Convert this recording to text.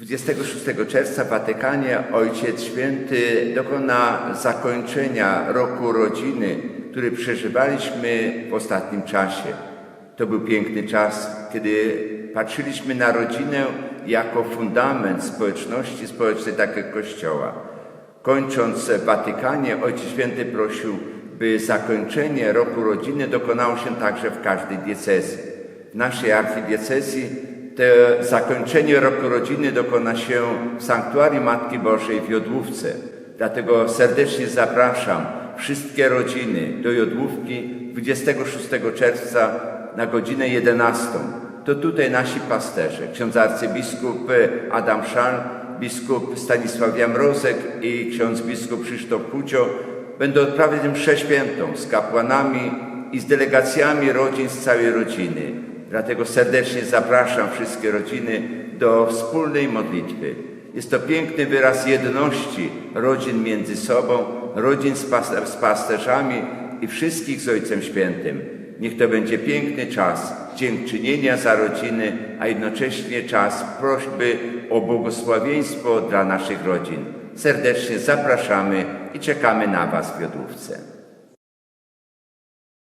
26 czerwca w Watykanie Ojciec Święty dokona zakończenia roku rodziny, który przeżywaliśmy w ostatnim czasie. To był piękny czas, kiedy patrzyliśmy na rodzinę jako fundament społeczności społecznej, tak jak Kościoła. Kończąc w Watykanie, Ojciec Święty prosił, by zakończenie roku rodziny dokonało się także w każdej diecezji. W naszej archidiecezji to zakończenie roku rodziny dokona się w Sanktuarium Matki Bożej w Jodłówce. Dlatego serdecznie zapraszam wszystkie rodziny do Jodłówki 26 czerwca na godzinę 11. To tutaj nasi pasterze, ksiądz arcybiskup Adam Szal, biskup Stanisław Jamrozek i ksiądz biskup Krzysztof Kucio będą odprawiać mszę świętą z kapłanami i z delegacjami rodzin z całej rodziny. Dlatego serdecznie zapraszam wszystkie rodziny do wspólnej modlitwy. Jest to piękny wyraz jedności rodzin między sobą, rodzin z, pas z pasterzami i wszystkich z Ojcem Świętym. Niech to będzie piękny czas dziękczynienia za rodziny, a jednocześnie czas prośby o błogosławieństwo dla naszych rodzin. Serdecznie zapraszamy i czekamy na Was w Jodłówce.